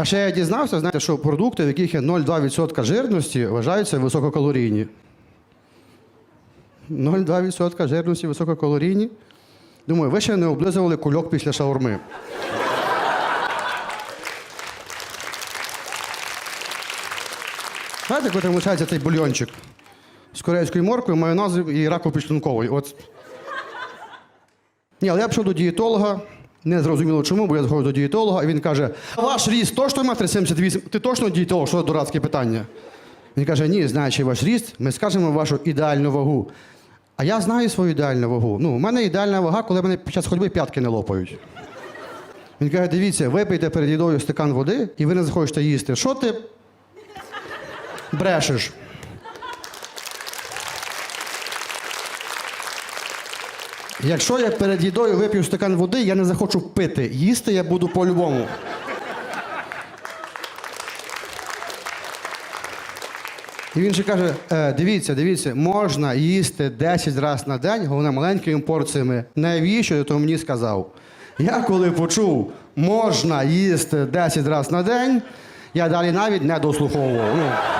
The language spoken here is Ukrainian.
А ще я дізнався, знаєте, що продукти, в яких є 0,2% жирності, вважаються висококалорійні. 0,2% жирності висококалорійні. Думаю, ви ще не облизували кульок після шаурми. Знаєте, коли виходить цей бульйончик з корейською морквою, майонезом і раком підшлунковою. От. Ні, але я пішов до дієтолога, не зрозуміло чому, бо я заходжу до дієтолога, і він каже: ваш ріст точно метр 78? Ти точно дієтолог? Що за дурацьке питання? Він каже: ні, знаючи ваш ріст, ми скажемо вашу ідеальну вагу. А я знаю свою ідеальну вагу. Ну, у мене ідеальна вага, коли мене під час ходьби п'ятки не лопають. Він каже: дивіться, випийте перед їдою стакан води, і ви не захочете їсти. Що ти брешеш? Якщо я перед їдою вип'ю стакан води, я не захочу пити. Їсти я буду по-любому. І він ще каже: е, дивіться, дивіться, можна їсти 10 разів на день, головне маленькими порціями. Навіщо то мені сказав? Я коли почув, можна їсти 10 разів на день, я далі навіть не дослуховував. Ну.